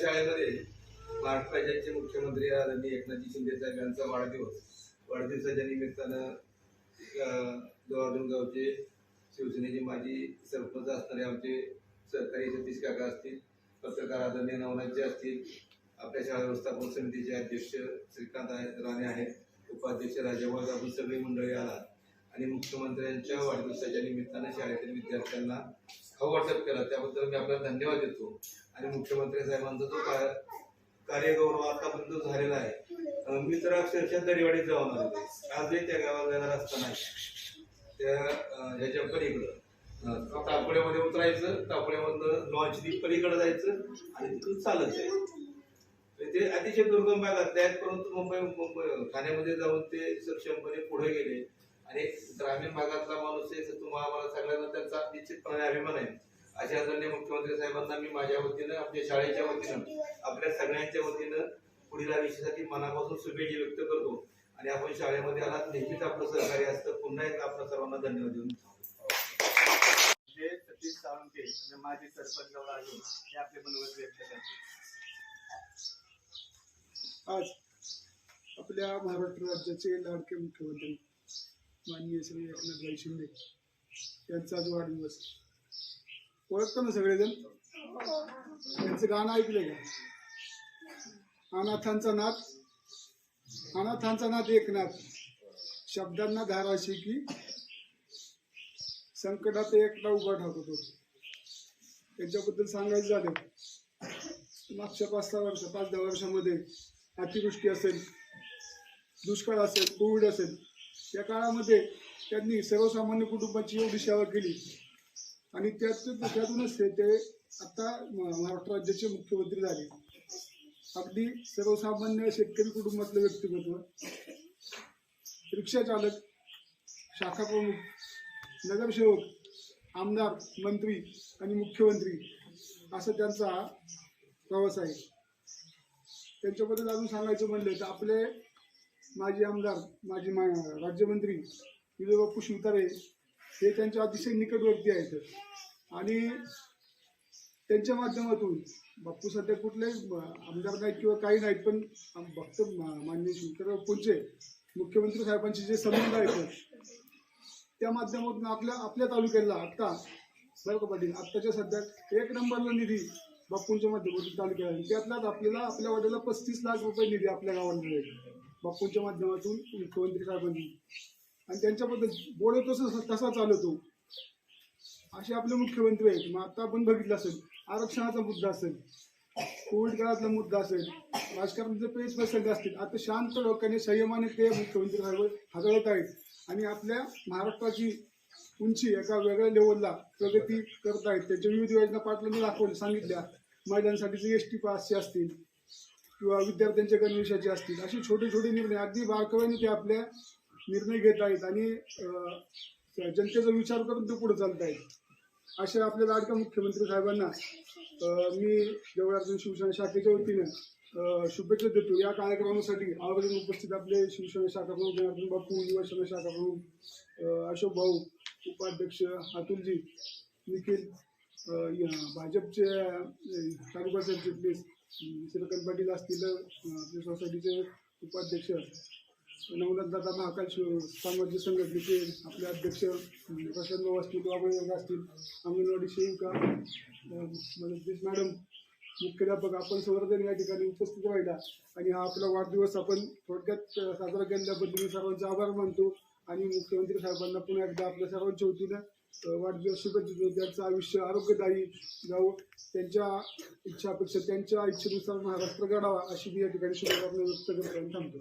शाळेमध्ये महाराष्ट्र राज्याचे मुख्यमंत्री आदरणीय एकनाथजी शिंदे साहेब यांचा वाढदिवस. वाढदिवसाच्या निमित्तानं गावचे शिवसेनेचे माजी सरपंच असणारे आमचे सरकारी सतीश काका असतील पत्रकार आदरणीय नवनाथजी असतील आपल्या शाळा व्यवस्थापन समितीचे अध्यक्ष श्रीकांत राणे आहेत. उपाध्यक्ष राजाभाऊ आपण सगळी मंडळी आला आणि मुख्यमंत्र्यांच्या वाढदिवसाच्या निमित्तानं शाळेतील विद्यार्थ्यांना खाऊ वाटप केला. त्याबद्दल मी आपल्याला धन्यवाद देतो. आणि मुख्यमंत्री साहेबांचा जो का- कार्यगौरव आतापर्यंत झालेला आहे मी तर अक्षरशः दरिवाडीत जाऊन आलो. आजही त्या गावाला जाणार रस्ता नाही त्या ह्याच्या पलीकडं तापड्यामध्ये उतरायचं तापड्यामधनं लॉन्च पलीकडे जायचं आणि तिथून चालत जायचं. म्हणजे ते अतिशय दुर्गम भागात आहेत परंतु मुंबई मुंबई ठाण्यामध्ये जाऊन ते सक्षमपणे पुढे गेले. आणि ग्रामीण भागातला माणूस आहे तुम्हाला मला सगळ्यांना त्यांचा निश्चितपणे अभिमान आहे. अशा आदरणीय मुख्यमंत्री साहेबांना मी माझ्या वतीनं आपल्या शाळेच्या वतीनं आपल्या सगळ्यांच्या वतीनं पुढील आयुष्यासाठी मनापासून शुभेच्छा व्यक्त करतो. आणि आपण शाळेमध्ये आलात नेहमीच आपलं सहकार्य असतं. पुन्हा एकदा आपल्या सर्वांना धन्यवाद देऊन जे सतीश सावंते आणि माजी सरपंच हे आपले मनोगत व्यक्त करते आज आपल्या महाराष्ट्र राज्याचे लाडके मुख्यमंत्री माननीय श्री एकनाथभाई शिंदे यांचा आज वाढदिवस. ओळखतो ना सगळेजण? त्यांचं गाणं ऐकलंय का? अनाथांचा नाथ अनाथांचा नाथ एकनाथ शब्दांना धाराशी की संकटात एकटा उभा ठाकतो त्यांच्याबद्दल सांगायचं झालं मागच्या पाच सहा वर्ष पाच दहा वर्षामध्ये अतिवृष्टी असेल दुष्काळ असेल कोविड असेल या काळामध्ये त्यांनी सर्वसामान्य कुटुंबाची एवढी सेवा केली. आणि त्यात त्यातूनच ते ते आता म- महाराष्ट्र राज्याचे मुख्यमंत्री झाले. अगदी सर्वसामान्य शेतकरी कुटुंबातलं व्यक्तिमत्व. रिक्षा चालक शाखा प्रमुख नगरसेवक आमदार मंत्री आणि मुख्यमंत्री असं त्यांचा प्रवास आहे. त्यांच्याबद्दल अजून सांगायचं म्हणलं तर आपले माजी आमदार माजी मा राज्यमंत्री विजयबापू शिवतारे हे त्यांच्या अतिशय निकटवर्ती आहेत. आणि त्यांच्या माध्यमातून बापू सध्या कुठले आमदार नाहीत किंवा काही नाहीत पण भक्त माननीय शिवतारे बापूंचे मुख्यमंत्री साहेबांचे जे संबंध आहेत त्या माध्यमातून आपल्या आपल्या तालुक्याला आत्ता बरं का पाटील आत्ताच्या सध्या एक नंबरला निधी बापूंच्या माध्यमातून तालुक्याला आहे. त्यातलाच आपल्याला आपल्या वाड्याला पस्तीस लाख रुपये निधी आपल्या गावाला मिळेल. बाप्पूंच्या माध्यमातून मुख्यमंत्री साहेबांनी. आणि त्यांच्याबद्दल बोलत तसा चालवतो असे आपले मुख्यमंत्री आहेत. मग आता आपण बघितलं असेल आरक्षणाचा मुद्दा असेल कोविड काळातला मुद्दा असेल राजकारणाचे पेच प्रसंग असतील. आता शांत लोकांनी संयमाने ते मुख्यमंत्री साहेब हाताळत आहेत. आणि आपल्या महाराष्ट्राची उंची एका वेगळ्या लेवलला प्रगती करत आहेत त्याच्या विविध योजना पाटलांनी दाखवल्या सांगितल्या. महिलांसाठीचे एस टी पासचे असतील किंवा विद्यार्थ्यांच्या गणवेशाचे असतील असे छोटे छोटे निर्णय अगदी बारकाव्याने ते आपल्या निर्णय घेत आहेत आणि जनतेचा विचार करून ते पुढे चालत आहेत. अशा आपल्या लाडक्या मुख्यमंत्री साहेबांना मी जवळार्जुन शिवसेना शाखेच्या वतीने शुभेच्छा देतो. या कार्यक्रमासाठी आवर्जून उपस्थित आपले शिवसेना शाखा प्रमुख जनार्दन बापू युवासेना शाखा प्रमुख अशोक भाऊ उपाध्यक्ष अतुलजी निखिल भाजपचे तालुका सरचिटणीस श्रीकांत पाटील असतील आपल्या सोसायटीचे उपाध्यक्ष नवनाथ दादा महाकाल सामाजिक संघटनेचे आपले अध्यक्ष प्रशांत भाऊ असतील बाबा असतील अंगणवाडी सेविका अं, मॅडम मुख्याध्यापक आपण सर्वजण या ठिकाणी उपस्थित राहिला. आणि हा आपला वाढदिवस आपण थोडक्यात साजरा केल्याबद्दल मी सर्वांचे आभार मानतो. आणि मुख्यमंत्री साहेबांना पुन्हा एकदा आपल्या सर्वांच्या वतीनं वाढदिवस शुभेच्छा त्यांचं आयुष्य आरोग्यदायी जावं त्यांच्या इच्छा अपेक्षा त्यांच्या इच्छेनुसार महाराष्ट्र घडावा अशी मी या ठिकाणी शुभकामना व्यक्त करतो आणि थांबतो.